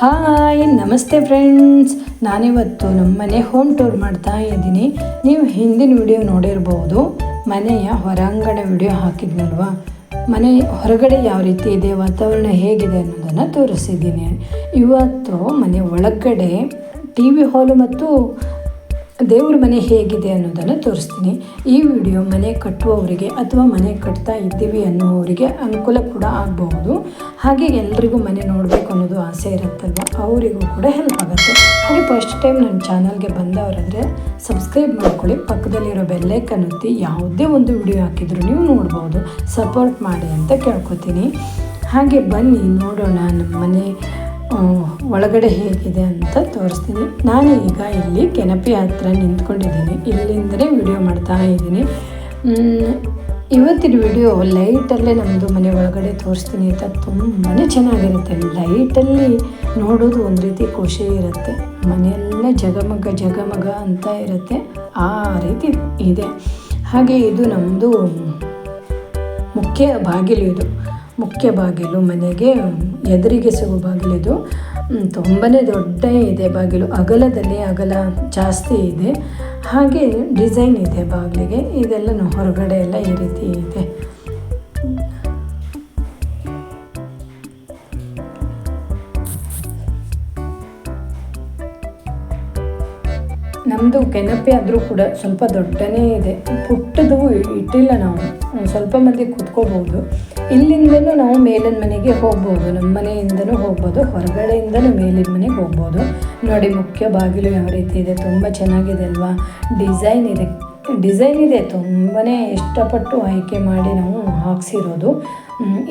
Hi, ನಮಸ್ತೆ friends ನಾನಿವತ್ತು ನಮ್ಮ ಮನೆ ಹೋಮ್ ಟೂರ್ ಮಾಡ್ತಾ ಇದ್ದೀನಿ. ನೀವು ಹಿಂದಿನ ವಿಡಿಯೋ ನೋಡಿರ್ಬೋದು. ಮನೆಯ ಹೊರಾಂಗಣ ವಿಡಿಯೋ ಹಾಕಿದ್ನಲ್ವಾ? ಮನೆ ಹೊರಗಡೆ ಯಾವ ರೀತಿ ಇದೆ, ವಾತಾವರಣ ಹೇಗಿದೆ ಅನ್ನೋದನ್ನು ತೋರಿಸಿದ್ದೀನಿ. ಇವತ್ತು ಮನೆ ಒಳಗಡೆ ಟಿ ವಿ ಹಾಲು ಮತ್ತು ದೇವ್ರ ಮನೆ ಹೇಗಿದೆ ಅನ್ನೋದನ್ನು ತೋರಿಸ್ತೀನಿ. ಈ ವಿಡಿಯೋ ಮನೆ ಕಟ್ಟುವವರಿಗೆ ಅಥವಾ ಮನೆ ಕಟ್ತಾ ಇದ್ದೀವಿ ಅನ್ನೋವರಿಗೆ ಅನುಕೂಲ ಕೂಡ ಆಗಬಹುದು. ಹಾಗೆ ಎಲ್ರಿಗೂ ಮನೆ ನೋಡಬೇಕು ಅನ್ನೋದು ಆಸೆ ಇರುತ್ತಲ್ವ? ಅವರಿಗೂ ಕೂಡ ಹೆಲ್ಪ್ ಆಗುತ್ತೆ. ಹಾಗೆ ಫಸ್ಟ್ ಟೈಮ್ ನನ್ನ ಚಾನಲ್ಗೆ ಬಂದವರಾದರೆ ಸಬ್ಸ್ಕ್ರೈಬ್ ಮಾಡ್ಕೊಳ್ಳಿ. ಪಕ್ಕದಲ್ಲಿರೋ ಬೆಲ್ಲೈಕನ್ ಒತ್ತಿ ಯಾವುದೇ ಒಂದು ವಿಡಿಯೋ ಹಾಕಿದ್ರು ನೀವು ನೋಡ್ಬೋದು. ಸಪೋರ್ಟ್ ಮಾಡಿ ಅಂತ ಕೇಳ್ಕೊತೀನಿ. ಹಾಗೆ ಬನ್ನಿ, ನೋಡೋಣ. ನಮ್ಮ ಮನೆ ಒಳಗಡೆ ಹೇಗಿದೆ ಅಂತ ತೋರಿಸ್ತೀನಿ. ನಾನು ಈಗ ಇಲ್ಲಿ ಕೆನಪಿ ಹತ್ರ ನಿಂತ್ಕೊಂಡಿದ್ದೀನಿ. ಇಲ್ಲಿಂದಲೇ ವಿಡಿಯೋ ಮಾಡ್ತಾ ಇದ್ದೀನಿ. ಇವತ್ತಿನ ವಿಡಿಯೋ ಲೈಟಲ್ಲೇ ನಮ್ಮದು ಮನೆ ಒಳಗಡೆ ತೋರಿಸ್ತೀನಿ ಅಂತ ತುಂಬಾ ಚೆನ್ನಾಗಿರುತ್ತೆ. ಲೈಟಲ್ಲಿ ನೋಡೋದು ಒಂದು ರೀತಿ ಖುಷಿ ಇರುತ್ತೆ. ಮನೆಯೆಲ್ಲ ಜಗಮಗ ಜಗಮಗ ಅಂತ ಇರುತ್ತೆ. ಆ ರೀತಿ ಇದೆ. ಹಾಗೆ ಇದು ನಮ್ಮದು ಮುಖ್ಯ ಬಾಗಿಲು ಇದು. ಮುಖ್ಯ ಬಾಗಿಲು ಮನೆಗೆ ಎದುರಿಗೆ ಸಿಗೋ ಬಾಗಿಲಿದು ತುಂಬಾ ದೊಡ್ಡ ಇದೆ ಬಾಗಿಲು. ಅಗಲದಲ್ಲಿ ಅಗಲ ಜಾಸ್ತಿ ಇದೆ. ಹಾಗೆ ಡಿಸೈನ್ ಇದೆ ಬಾಗಿಲಿಗೆ. ಇದೆಲ್ಲ ಹೊರಗಡೆ ಎಲ್ಲ ಈ ರೀತಿ ಇದೆ. ನಮ್ಮದು ಕೆನಪಿ ಆದರೂ ಕೂಡ ಸ್ವಲ್ಪ ದೊಡ್ಡನೇ ಇದೆ. ಪುಟ್ಟದು ಇಟ್ಟಿಲ್ಲ ನಾವು. ಸ್ವಲ್ಪ ಮಂದಿ ಕೂತ್ಕೋಬೋದು ಇಲ್ಲಿಂದಲೂ ನಾವು ಮೇಲಿನ ಮನೆಗೆ ಹೋಗ್ಬೋದು, ನಮ್ಮ ಮನೆಯಿಂದನೂ ಹೋಗ್ಬೋದು ಹೊರಗಡೆಯಿಂದನೂ ಮೇಲಿನ ಮನೆಗೆ ಹೋಗ್ಬೋದು. ನೋಡಿ, ಮುಖ್ಯ ಬಾಗಿಲು ಯಾವ ರೀತಿ ಇದೆ, ತುಂಬ ಚೆನ್ನಾಗಿದೆ ಅಲ್ವಾ? ಡಿಸೈನ್ ಇದೆ ಡಿಸೈನ್ ಇದೆ. ತುಂಬಾ ಇಷ್ಟಪಟ್ಟು ಆಯ್ಕೆ ಮಾಡಿ ನಾವು ಹಾಕ್ಸಿರೋದು.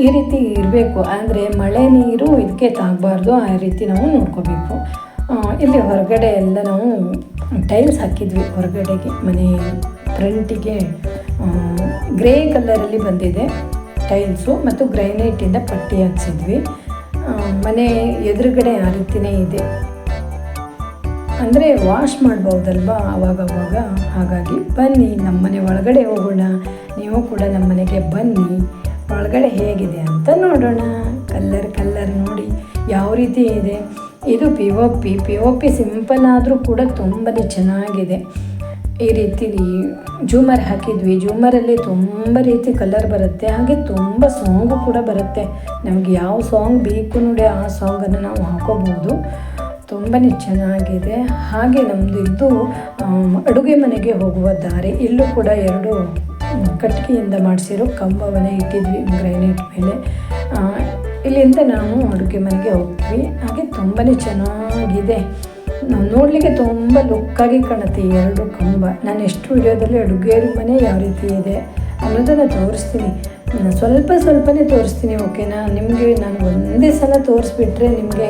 ಈ ರೀತಿ ಇರಬೇಕು. ಅಂದರೆ ಮಳೆ ನೀರು ಇದಕ್ಕೆ ತಾಗಬಾರ್ದು, ಆ ರೀತಿ ನಾವು ನೋಡ್ಕೋಬೇಕು. ಇಲ್ಲಿ ಹೊರಗಡೆ ಎಲ್ಲ ನಾವು ಟೈಲ್ಸ್ ಹಾಕಿದ್ವಿ. ಹೊರಗಡೆಗೆ ಮನೆ ಫ್ರಂಟಿಗೆ ಗ್ರೇ ಕಲರಲ್ಲಿ ಬಂದಿದೆ. ಟೈಲ್ಸು ಮತ್ತು ಗ್ರೈನೈಟಿಂದ ಪಟ್ಟಿ ಹಚ್ಚಿದ್ವಿ. ಮನೆ ಎದುರುಗಡೆ ಆ ರೀತಿಯೇ ಇದೆ. ಅಂದರೆ ವಾಶ್ ಮಾಡ್ಬೋದಲ್ವಾ ಆವಾಗವಾಗ ಹಾಗಾಗಿ ಬನ್ನಿ, ನಮ್ಮ ಮನೆ ಒಳಗಡೆ ಹೋಗೋಣ. ನೀವು ಕೂಡ ನಮ್ಮ ಮನೆಗೆ ಬನ್ನಿ. ಒಳಗಡೆ ಹೇಗಿದೆ ಅಂತ ನೋಡೋಣ. ಕಲ್ಲರ್ ಕಲ್ಲರ್ ನೋಡಿ, ಯಾವ ರೀತಿ ಇದೆ. ಇದು P O P P O P simple ಆದರೂ ಕೂಡ ತುಂಬಾ ಚೆನ್ನಾಗಿದೆ. ಈ ರೀತಿ ಜೂಮರ್ ಹಾಕಿದ್ವಿ. ಜೂಮರಲ್ಲಿ ತುಂಬ ರೀತಿ ಕಲರ್ ಬರುತ್ತೆ. ಹಾಗೆ ತುಂಬ ಸಾಂಗು ಕೂಡ ಬರುತ್ತೆ. ನಮಗೆ ಯಾವ ಸಾಂಗ್ ಬೇಕು ನೋಡಿ ಆ ಸಾಂಗನ್ನು ನಾವು ಹಾಕೋಬಹುದು. ತುಂಬಾ ಚೆನ್ನಾಗಿದೆ. ಹಾಗೆ ನಮ್ಮದು ಇದು ಅಡುಗೆ ಮನೆಗೆ ಹೋಗುವ ದಾರಿ. ಇಲ್ಲೂ ಕೂಡ ಎರಡು ಕಟ್ಟಿಗೆಯಿಂದ ಮಾಡಿಸಿರೋ ಕಂಬವನ್ನು ಇಟ್ಟಿದ್ವಿ, ಗ್ರೈನೇಟ್ ಮೇಲೆ. ಇಲ್ಲಿಂದ ನಾವು ಅಡುಗೆ ಮನೆಗೆ ಹೋಗ್ತೀವಿ. ಹಾಗೆ ತುಂಬಾ ಚೆನ್ನಾಗಿದೆ. ನೋಡಲಿಕ್ಕೆ ತುಂಬ ಲುಕ್ಕಾಗಿ ಕಾಣುತ್ತೆ ಈ ಎರಡು ಕಂಬ. ನಾನು ಎಷ್ಟು ವಿಡಿಯೋದಲ್ಲಿ ಅಡುಗೆ ಮನೆ ಯಾವ ರೀತಿ ಇದೆ ಅನ್ನೋದನ್ನು ತೋರಿಸ್ತೀನಿ. ನಾನು ಸ್ವಲ್ಪ ಸ್ವಲ್ಪನೇ ತೋರಿಸ್ತೀನಿ, ಓಕೆನಾ? ನಿಮಗೆ ನಾನು ಒಂದೇ ಸಲ ತೋರಿಸ್ಬಿಟ್ರೆ ನಿಮಗೆ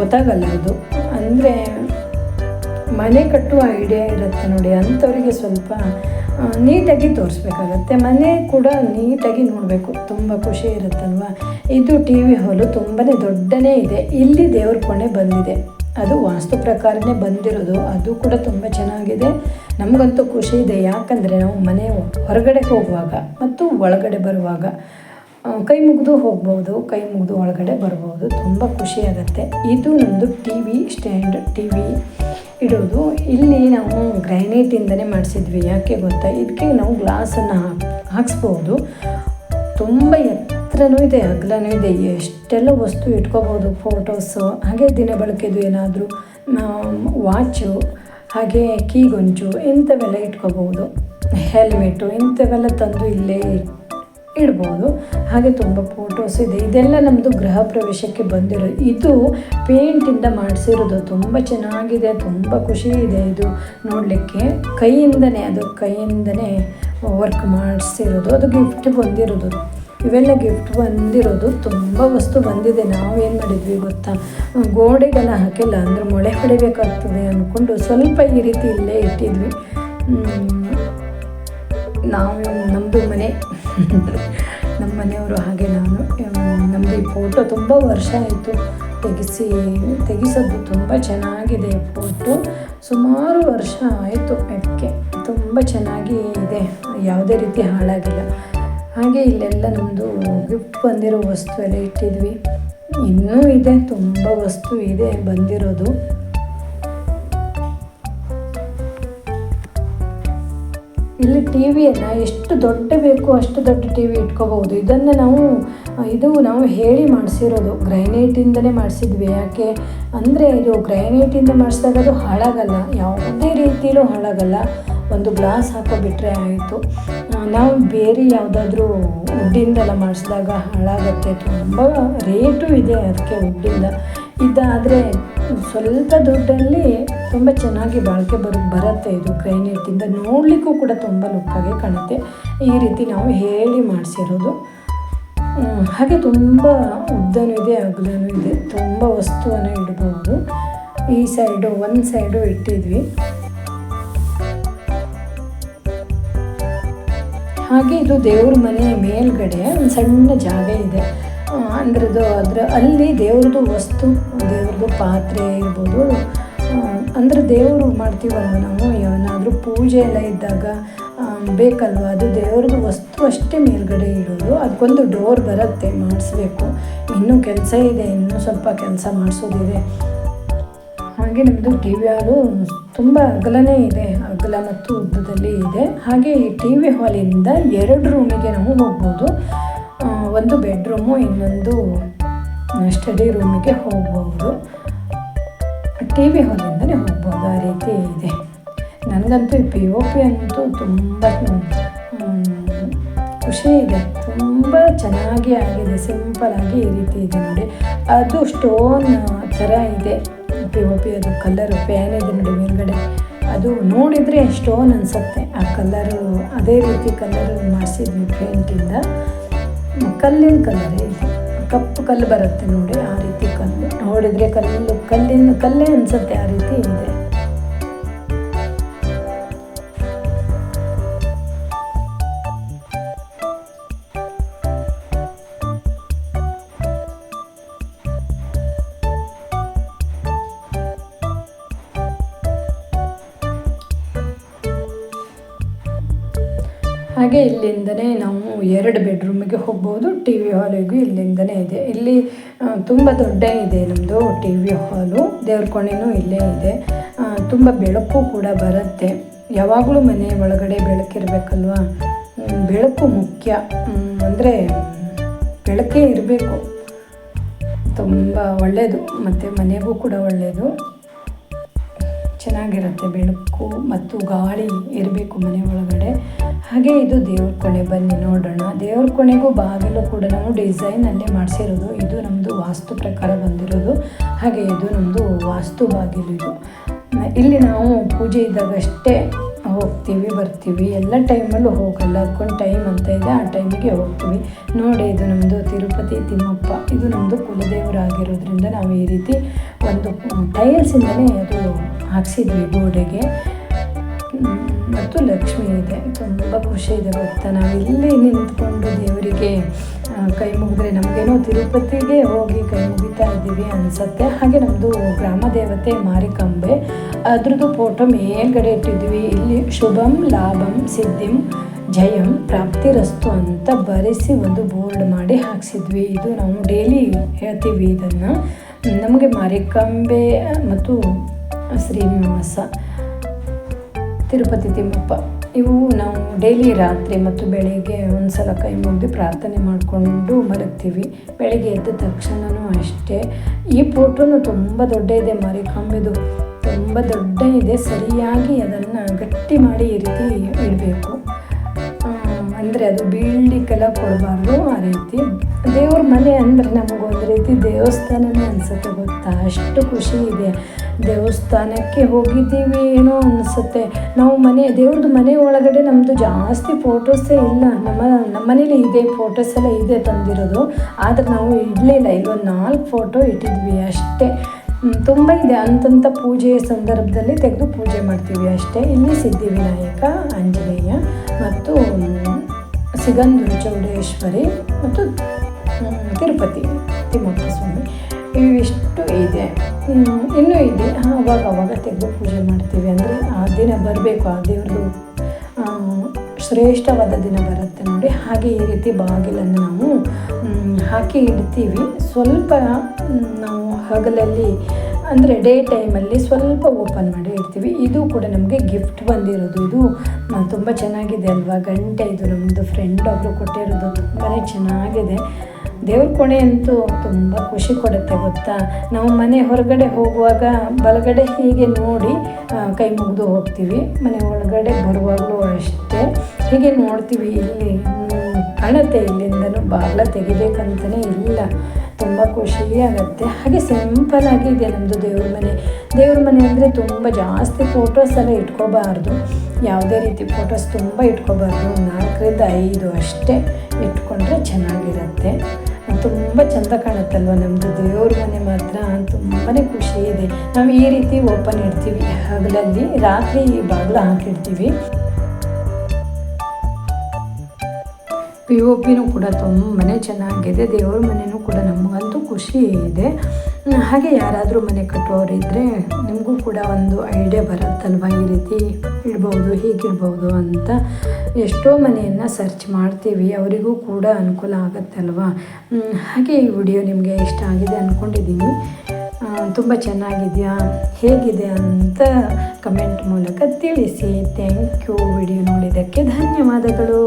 ಗೊತ್ತಾಗಲ್ಲ ಅದು. ಅಂದರೆ ಮನೆ ಕಟ್ಟುವ ಐಡಿಯಾ ಇರುತ್ತೆ ನೋಡಿ, ಅಂಥವರಿಗೆ ಸ್ವಲ್ಪ ನೀಟಾಗಿ ತೋರಿಸ್ಬೇಕಾಗತ್ತೆ. ಮನೆ ಕೂಡ ನೀಟಾಗಿ ನೋಡಬೇಕು. ತುಂಬ ಖುಷಿ ಇರುತ್ತಲ್ವ? ಇದು ಟಿ ವಿ ಹಾಲು ತುಂಬಾ ದೊಡ್ಡನೇ ಇದೆ. ಇಲ್ಲಿ ದೇವ್ರ ಕೋಣೆ ಬಂದಿದೆ. ಅದು ವಾಸ್ತು ಪ್ರಕಾರನೇ ಬಂದಿರೋದು. ಅದು ಕೂಡ ತುಂಬ ಚೆನ್ನಾಗಿದೆ. ನಮಗಂತೂ ಖುಷಿ ಇದೆ. ಯಾಕಂದರೆ ನಾವು ಮನೆ ಹೊರಗಡೆ ಹೋಗುವಾಗ ಮತ್ತು ಒಳಗಡೆ ಬರುವಾಗ ಕೈ ಮುಗಿದು ಹೋಗ್ಬೋದು, ಕೈ ಮುಗಿದು ಒಳಗಡೆ ಬರ್ಬೋದು ತುಂಬ ಖುಷಿಯಾಗತ್ತೆ ಇದು ನಮ್ಮದು T V stand. T V ಇಡೋದು. ಇಲ್ಲಿ ನಾವು ಗ್ರ್ಯಾನೈಟಿಂದನೇ ಮಾಡಿಸಿದ್ವಿ. ಯಾಕೆ ಗೊತ್ತಾ? ಇದಕ್ಕೆ ನಾವು ಗ್ಲಾಸನ್ನು ಹಾಕ್ಸ್ಬೋದು. ತುಂಬ ಎತ್ತರನೂ ಇದೆ ಅಗಲನೂ ಇದೆ. ಎಷ್ಟೆಲ್ಲ ವಸ್ತು ಇಟ್ಕೋಬೋದು ಫೋಟೋಸು ಹಾಗೆ ದಿನ ಬಳಕೆದು ಏನಾದರೂ ವಾಚು ಹಾಗೆ ಕೀಗೊಂಚು ಇಂಥವೆಲ್ಲ ಇಟ್ಕೋಬೋದು. ಹೆಲ್ಮೆಟು ಇಂಥವೆಲ್ಲ ತಂದು ಇಲ್ಲೇ ಇಡ್ಬೋದು. ಹಾಗೆ ತುಂಬ ಫೋಟೋಸ್ ಇದೆ. ಇದೆಲ್ಲ ನಮ್ಮದು ಗೃಹ ಪ್ರವೇಶಕ್ಕೆ ಬಂದಿರೋ ಇದು ಪೇಂಟಿಂದ ಮಾಡಿಸಿರೋದು. ತುಂಬ ಚೆನ್ನಾಗಿದೆ, ತುಂಬ ಖುಷಿ ಇದೆ ಇದು ನೋಡಲಿಕ್ಕೆ. ಕೈಯಿಂದನೇ, ಅದು ಕೈಯಿಂದನೇ ವರ್ಕ್ ಮಾಡಿಸಿರೋದು. ಅದು ಗಿಫ್ಟ್ ಬಂದಿರೋದು. ಇವೆಲ್ಲ ಗಿಫ್ಟ್ ಬಂದಿರೋದು ತುಂಬ ವಸ್ತು ಬಂದಿದೆ. ನಾವೇನು ಮಾಡಿದ್ವಿ ಗೊತ್ತಾ? ಗೋಡೆಗೆಲ್ಲ ಹಾಕಿಲ್ಲ. ಅಂದರೆ ಮೊಳೆ ಹೊಡಿಬೇಕಾಗ್ತದೆ ಅಂದ್ಕೊಂಡು ಸ್ವಲ್ಪ ಈ ರೀತಿ ಇಲ್ಲೇ ಇಟ್ಟಿದ್ವಿ. ನಾವು ನಮ್ಮದು ಮನೆ ನಮ್ಮ ಮನೆಯವರು ಹಾಗೆ ನಾನು. ನಮ್ಮದು ಈ ಫೋಟೋ ತುಂಬ ವರ್ಷ ಆಯಿತು. ತೆಗೆಸಿ, ತೆಗೆಸೋದು ತುಂಬ ಚೆನ್ನಾಗಿದೆ ಫೋಟೋ ಸುಮಾರು ವರ್ಷ ಆಯಿತು ಅದಕ್ಕೆ ತುಂಬ ಚೆನ್ನಾಗಿ ಇದೆ. ಯಾವುದೇ ರೀತಿ ಹಾಳಾಗಿಲ್ಲ. ಹಾಗೆ ಇಲ್ಲೆಲ್ಲ ನಮ್ಮದು ಗಿಫ್ಟ್ ಬಂದಿರೋ ವಸ್ತು ಎಲ್ಲ ಇಟ್ಟಿದ್ವಿ. ಇನ್ನೂ ಇದೆ, ತುಂಬ ವಸ್ತು ಇದೆ ಬಂದಿರೋದು. ಇಲ್ಲಿ ಟಿ ವಿಯನ್ನು ಎಷ್ಟು ದೊಡ್ಡ ಬೇಕು ಅಷ್ಟು ದೊಡ್ಡ ಟಿ ವಿ ಇಟ್ಕೋಬಹುದು. ಇದನ್ನು ನಾವು, ಇದು ನಾವು ಹೇಳಿ ಮಾಡಿಸಿರೋದು. ಗ್ರೈನೇಟಿಂದಲೇ ಮಾಡಿಸಿದ್ವಿ. ಯಾಕೆ ಅಂದರೆ ಇದು ಗ್ರೈನೇಟಿಂದ ಮಾಡಿಸಿದಾಗ ಅದು ಹಾಳಾಗಲ್ಲ. ಯಾವುದೇ ರೀತಿಯಲ್ಲೂ ಹಾಳಾಗಲ್ಲ. ಒಂದು ಗ್ಲಾಸ್ ಹಾಕೋಬಿಟ್ರೆ ಆಯಿತು. ನಾವು ಬೇರೆ ಯಾವುದಾದ್ರೂ ಉಡ್ಡಿಂದೆಲ್ಲ ಮಾಡಿಸಿದಾಗ ಹಾಳಾಗುತ್ತೆ. ತುಂಬ ರೇಟು ಇದೆ ಅದಕ್ಕೆ ಉಡ್ಡಿಂದ ಇದಾದರೆ ಸ್ವಲ್ಪ ದುಡ್ಡಲ್ಲಿ ತುಂಬ ಚೆನ್ನಾಗಿ ಬಾಳಿಕೆ ಬರೋ, ಬರುತ್ತೆ ಇದು ಗ್ರೈನೇಟಿಂದ ನೋಡಲಿಕ್ಕೂ ಕೂಡ ತುಂಬ ಲುಕ್ಕಾಗಿ ಕಾಣುತ್ತೆ. ಈ ರೀತಿ ನಾವು ಹೇಳಿ ಮಾಡಿಸಿರೋದು. ಹಾಗೆ ತುಂಬ ಉದ್ದನೂ ಇದೆ, ಅಗಲನೂ ಇದೆ. ತುಂಬ ವಸ್ತುವನ್ನು ಇಡ್ಬೋದು. ಈ ಸೈಡು, ಒಂದು ಸೈಡು ಇಟ್ಟಿದ್ವಿ. ಹಾಗೆ ಇದು ದೇವ್ರ ಮನೆ ಮೇಲ್ಗಡೆ ಒಂದು ಸಣ್ಣ ಜಾಗ ಇದೆ. ಅಂದ್ರದ್ದು ಅದು ಅದರ ಅಲ್ಲಿ ದೇವ್ರದ್ದು ವಸ್ತು, ದೇವ್ರದ್ದು ಪಾತ್ರೆ ಇರ್ಬೋದು. ಅಂದ್ರೆ ದೇವರು ಮಾಡ್ತೀವಲ್ವ ನಾವು, ಏನಾದರೂ ಪೂಜೆ ಎಲ್ಲ ಇದ್ದಾಗ ಬೇಕಲ್ವ? ಅದು ದೇವ್ರದ್ದು ವಸ್ತು ಅಷ್ಟೇ ಮೇಲ್ಗಡೆ ಇಡೋದು. ಅದಕ್ಕೊಂದು ಡೋರ್ ಬರುತ್ತೆ, ಮಾಡಿಸ್ಬೇಕು. ಇನ್ನೂ ಕೆಲಸ ಇದೆ, ಇನ್ನೂ ಸ್ವಲ್ಪ ಕೆಲಸ ಮಾಡಿಸೋದಿದೆ. ಹಾಗೆ ನಮ್ಮದು ಟಿ ವಿ ಹಾಲು ತುಂಬ ಅಗಲನೇ ಇದೆ. ಅಗಲ ಮತ್ತು ಉದ್ದದಲ್ಲಿ ಇದೆ. ಹಾಗೆ ಈ ಟಿ ವಿ ಹಾಲಿಂದ ಎರಡು ರೂಮಿಗೆ ನಾವು ಹೋಗ್ಬೋದು. ಒಂದು ಬೆಡ್ರೂಮು, ಇನ್ನೊಂದು ಸ್ಟಡಿ ರೂಮಿಗೆ ಹೋಗ್ಬೋದು. ಟಿ ವಿ ಹಾಲಿಂದಲೇ ಹೋಗ್ಬೋದು. ಆ ರೀತಿ ಇದೆ. ನನಗಂತೂ ಈ ಪಿ ಒ ಪಿ ಅಂತೂ ತುಂಬ ಖುಷಿ ಇದೆ. ತುಂಬ ಚೆನ್ನಾಗಿ ಆಗಿದೆ. ಸಿಂಪಲಾಗಿ ಈ ರೀತಿ ಇದೆ ನೋಡಿ. ಅದು ಸ್ಟೋನ್ ಥರ ಇದೆ. ಪಿ ಒ ಪಿ ಅದು ಕಲರ್ ಫ್ಯಾನ್ ನೋಡಿ ಮೇಲ್ಗಡೆ. ಅದು ನೋಡಿದರೆ ಸ್ಟೋನ್ ಅನಿಸುತ್ತೆ. ಆ ಕಲ್ಲರು ಅದೇ ರೀತಿ ಕಲ್ಲರು ಮಾಡಿಸಿದ್ವಿ ಪೇಂಟಿಂದ ಕಲ್ಲಿನ ಕಲ್ಲರೇ ಇದೆ. ಕಪ್ಪು ಕಲ್ಲು ಬರುತ್ತೆ ನೋಡಿ ಆ ರೀತಿ ಕಲ್ಲು. ನೋಡಿದರೆ ಕಲ್ಲು ಕಲ್ಲಿನ, ಕಲ್ಲೇ ಅನಿಸುತ್ತೆ ಆ ರೀತಿ ಇದೆ. ಹಾಗೆ ಇಲ್ಲಿಂದನೇ ನಾವು ಎರಡು ಬೆಡ್ರೂಮಿಗೆ ಹೋಗ್ಬೋದು, ಟಿ ವಿ ಹಾಲಿಗೂ ಇಲ್ಲಿಂದನೇ ಇದೆ. ಇಲ್ಲಿ ತುಂಬ ದೊಡ್ಡ ಇದೆ ನಮ್ಮದು ಟಿ ವಿ ಹಾಲು. ದೇವ್ರ ಕೋಣೆನೂ ಇಲ್ಲೇ ಇದೆ. ತುಂಬ ಬೆಳಕು ಕೂಡ ಬರುತ್ತೆ. ಯಾವಾಗಲೂ ಮನೆ ಒಳಗಡೆ ಬೆಳಕಿರಬೇಕಲ್ವ? ಬೆಳಕು ಮುಖ್ಯ. ಅಂದರೆ ಬೆಳಕೇ ಇರಬೇಕು. ತುಂಬ ಒಳ್ಳೆಯದು ಮತ್ತು ಮನೆಗೂ ಕೂಡ ಒಳ್ಳೆಯದು ಚೆನ್ನಾಗಿರುತ್ತೆ ಬೆಳಕು ಮತ್ತು ಗಾಳಿ ಇರಬೇಕು ಮನೆ ಒಳಗಡೆ. ಹಾಗೆ ಇದು ದೇವ್ರ ಕೊಣೆ ಬನ್ನಿ ನೋಡೋಣ. ದೇವ್ರ ಕೊಣೆಗೂ ಬಾಗಿಲು ಕೂಡ ನಾವು ಡಿಸೈನ್ ಡಿಸೈನಲ್ಲೇ ಮಾಡಿಸಿರೋದು. ಇದು ನಮ್ಮದು ವಾಸ್ತು ಪ್ರಕಾರ ಬಂದಿರೋದು. ಹಾಗೆ ಇದು ನಮ್ಮದು ವಾಸ್ತು ಬಾಗಿಲು ಇದು. ಇಲ್ಲಿ ನಾವು ಪೂಜೆ ಇದ್ದಾಗ ಅಷ್ಟೇ ಹೋಗ್ತೀವಿ, ಬರ್ತೀವಿ. ಎಲ್ಲ ಟೈಮಲ್ಲೂ ಹೋಗಲ್ಲ. ಅದಕ್ಕೊಂದು ಟೈಮ್ ಅಂತ ಇದೆ. ಆ ಟೈಮಿಗೆ ಹೋಗ್ತೀವಿ. ನೋಡಿ, ಇದು ನಮ್ಮದು ತಿರುಪತಿ ತಿಮ್ಮಪ್ಪ. ಇದು ನಮ್ಮದು ಕುಲದೇವರಾಗಿರೋದ್ರಿಂದ ನಾವು ಈ ರೀತಿ ಒಂದು ಟೈಲ್ಸಿಂದಲೇ ಅದು ಹಾಕ್ಸಿದ್ವಿ ಗೋಡೆಗೆ. ಮತ್ತು ಲಕ್ಷ್ಮಿ ಇದೆ. ತುಂಬ ಖುಷಿ ಇದೆ ಗೊತ್ತಾ? ನಾವು ಇಲ್ಲಿ ನಿಂತ್ಕೊಂಡು ದೇವರಿಗೆ ಕೈ ಮುಗಿದ್ರೆ ನಮಗೇನೋ ತಿರುಪತಿಗೆ ಹೋಗಿ ಕೈ ಮುಗಿತಾ ಇದ್ದೀವಿ ಅನಿಸುತ್ತೆ. ಹಾಗೆ ನಮ್ಮದು ಗ್ರಾಮ ದೇವತೆ ಮಾರಿಕಂಬೆ, ಅದ್ರದ್ದು ಫೋಟೋ ಮೇಲ್ಗಡೆ ಇಟ್ಟಿದ್ವಿ ಇಲ್ಲಿ ಶುಭಂ, ಲಾಭಂ, ಸಿದ್ಧಿಂ, ಜಯಂ ಪ್ರಾಪ್ತಿರಸ್ತು ಅಂತ ಬರೆಸಿ ಒಂದು ಬೋರ್ಡ್ ಮಾಡಿ ಹಾಕ್ಸಿದ್ವಿ. ಇದು ನಾವು ಡೈಲಿ ಹೇಳ್ತೀವಿ ಇದನ್ನು. ನಮಗೆ ಮಾರಿಕಂಬೆ ಮತ್ತು ಶ್ರೀನಿವಾಸ ತಿರುಪತಿ ತಿಮ್ಮಪ್ಪ, ಇವು ನಾವು ಡೈಲಿ ರಾತ್ರಿ ಮತ್ತು ಬೆಳಿಗ್ಗೆ ಒಂದು ಸಲ ಕೈ ಮುಗಿದು ಪ್ರಾರ್ಥನೆ ಮಾಡಿಕೊಂಡು ಮಲಗ್ತೀವಿ ಬೆಳಗ್ಗೆ ಎದ್ದ ತಕ್ಷಣವೂ ಅಷ್ಟೇ. ಈ ಫೋಟೋನು ತುಂಬ ದೊಡ್ಡ ಇದೆ ಮಾರಿಕಾಂಬೆದು ತುಂಬ ದೊಡ್ಡ ಇದೆ ಸರಿಯಾಗಿ ಅದನ್ನು ಗಟ್ಟಿ ಮಾಡಿ ಈ ರೀತಿ ಇಡಬೇಕು. ಅಂದರೆ ಅದು ಬೀಳ್ಲಿಕ್ಕೆಲ್ಲ ಕೊಡಬಾರ್ದು ಆ ರೀತಿ. ದೇವ್ರ ಮನೆ ಅಂದರೆ ನಮಗೊಂದು ರೀತಿ ದೇವಸ್ಥಾನನೇ ಅನಿಸುತ್ತೆ ಗೊತ್ತಾ? ಅಷ್ಟು ಖುಷಿ ಇದೆ. ದೇವಸ್ಥಾನಕ್ಕೆ ಹೋಗಿದ್ದೀವಿ, ಏನೋ ಅನಿಸುತ್ತೆ. ನಾವು ಮನೆ ದೇವ್ರದ್ದು ಮನೆ ಒಳಗಡೆ ನಮ್ಮದು ಜಾಸ್ತಿ ಫೋಟೋಸೇ ಇಲ್ಲ. ನಮ್ಮ ನಮ್ಮ ಮನೇಲಿ ಇದೆ ಫೋಟೋಸ್ ಎಲ್ಲ ಇದೆ ತಂದಿರೋದು. ಆದರೆ ನಾವು ಇಡಲಿಲ್ಲ ಇಲ್ಲೊಂದು ನಾಲ್ಕು ಫೋಟೋ ಇಟ್ಟಿದ್ವಿ ಅಷ್ಟೇ. ತುಂಬ ಇದೆ. ಅಂತಂಥ ಪೂಜೆಯ ಸಂದರ್ಭದಲ್ಲಿ ತೆಗೆದು ಪೂಜೆ ಮಾಡ್ತೀವಿ ಅಷ್ಟೇ. ಇಲ್ಲಿ ಸಿದ್ಧಿವಿನಾಯಕ, ಆಂಜನೇಯ ಮತ್ತು ಸಿಗಂಧೂರು ಚೌಡೇಶ್ವರಿ ಮತ್ತು ತಿರುಪತಿ, ತಿಮ್ಮಪ್ಪ ಸ್ವಾಮಿ. ಇವಿಷ್ಟು ಇದೆ. ಇನ್ನೂ ಇದೆ. ಅವಾಗ ಅವಾಗ ತೆಗೆದು ಪೂಜೆ ಮಾಡ್ತೀವಿ. ಅಂದರೆ ಆ ದಿನ ಬರಬೇಕು. ಆ ದೇವ್ರದ್ದು ಶ್ರೇಷ್ಠವಾದ ದಿನ ಬರುತ್ತೆ ನೋಡಿ. ಹಾಗೆ ಈ ರೀತಿ ಬಾಗಿಲನ್ನು ನಾವು ಹಾಕಿ ಇಡ್ತೀವಿ. ಸ್ವಲ್ಪ ನಾವು ಹಗಲಲ್ಲಿ, ಅಂದರೆ ಡೇ ಟೈಮಲ್ಲಿ ಸ್ವಲ್ಪ ಓಪನ್ ಮಾಡಿ ಇಡ್ತೀವಿ. ಇದು ಕೂಡ ನಮಗೆ ಗಿಫ್ಟ್ ಬಂದಿರೋದು. ಇದು ತುಂಬ ಚೆನ್ನಾಗಿದೆ ಅಲ್ವಾ? ಗಂಟೆ ಇದು ನಮ್ಮದು ಫ್ರೆಂಡ್ ಒಬ್ಬರು ಕೊಟ್ಟಿರೋದು. ತುಂಬಾ ಚೆನ್ನಾಗಿದೆ. ದೇವ್ರ ಕೋಣೆ ಅಂತೂ ತುಂಬ ಖುಷಿ ಕೊಡುತ್ತೆ ಗೊತ್ತಾ? ನಾವು ಮನೆ ಹೊರಗಡೆ ಹೋಗುವಾಗ ಬಲಗಡೆ ಹೀಗೆ ನೋಡಿ ಕೈ ಮುಗಿದು ಹೋಗ್ತೀವಿ. ಮನೆ ಒಳಗಡೆ ಬರುವಾಗಲೂ ಅಷ್ಟೇ. ಹೀಗೆ ನೋಡ್ತೀವಿ, ಇಲ್ಲಿ ಕಾಣುತ್ತೆ, ಇಲ್ಲಿಂದನೂ ಬಾಗಿಲ ತೆಗಿಬೇಕಂತಲೇ ಇಲ್ಲ. ತುಂಬ ಖುಷಿಯೇ ಆಗುತ್ತೆ. ಹಾಗೆ ಸಿಂಪಲ್ ಆಗಿದೆ ನಮ್ಮದು ದೇವ್ರ ಮನೆ. ದೇವ್ರ ಮನೆ ಅಂದರೆ ತುಂಬ ಜಾಸ್ತಿ ಫೋಟೋಸ್ ಎಲ್ಲ ಇಟ್ಕೋಬಾರ್ದು. ಯಾವುದೇ ರೀತಿ ಫೋಟೋಸ್ ತುಂಬ ಇಟ್ಕೋಬಾರ್ದು. ನಾಲ್ಕರಿಂದ ಐದು ಅಷ್ಟೇ ಇಟ್ಕೊಂಡ್ರೆ ಚೆನ್ನಾಗಿರುತ್ತೆ. ತುಂಬ ಚಂದ ಕಾಣುತ್ತಲ್ವ ನಮ್ಮದು ದೇವ್ರ ಮನೆ ಮಾತ್ರ. ತುಂಬಾ ಖುಷಿ ಇದೆ. ನಾವು ಈ ರೀತಿ ಓಪನ್ ಇಡ್ತೀವಿ ಹಗಲಲ್ಲಿ ರಾತ್ರಿ ಈ ಬಾಗಿಲು ಹಾಕಿಡ್ತೀವಿ ಪಿ ಒ ಪಿನೂ ಕೂಡ ತುಂಬಾ ಚೆನ್ನಾಗಿದೆ. ದೇವ್ರ ಮನೆಯೂ ಕೂಡ ನಮಗಂತೂ ಖುಷಿ ಇದೆ. ಹಾಗೆ ಯಾರಾದರೂ ಮನೆ ಕಟ್ಟುವವರಿದ್ದರೆ ನಿಮಗೂ ಕೂಡ ಒಂದು ಐಡಿಯಾ ಬರುತ್ತಲ್ವ? ಈ ರೀತಿ ಇಡ್ಬೋದು ಹೀಗಿಡ್ಬೋದು ಅಂತ ಎಷ್ಟೋ ಮನೆಯನ್ನು ಸರ್ಚ್ ಮಾಡ್ತೀವಿ. ಅವರಿಗೂ ಕೂಡ ಅನುಕೂಲ ಆಗುತ್ತಲ್ವ? ಹಾಗೆ ಈ ವಿಡಿಯೋ ನಿಮಗೆ ಇಷ್ಟ ಆಗಿದೆ ಅಂದ್ಕೊಂಡಿದ್ದೀನಿ ತುಂಬ ಚೆನ್ನಾಗಿದೆಯಾ? ಹೇಗಿದೆ ಅಂತ ಕಮೆಂಟ್ ಮೂಲಕ ತಿಳಿಸಿ. ಥ್ಯಾಂಕ್ ಯು ವಿಡಿಯೋ ನೋಡಿದ್ದಕ್ಕೆ ಧನ್ಯವಾದಗಳು.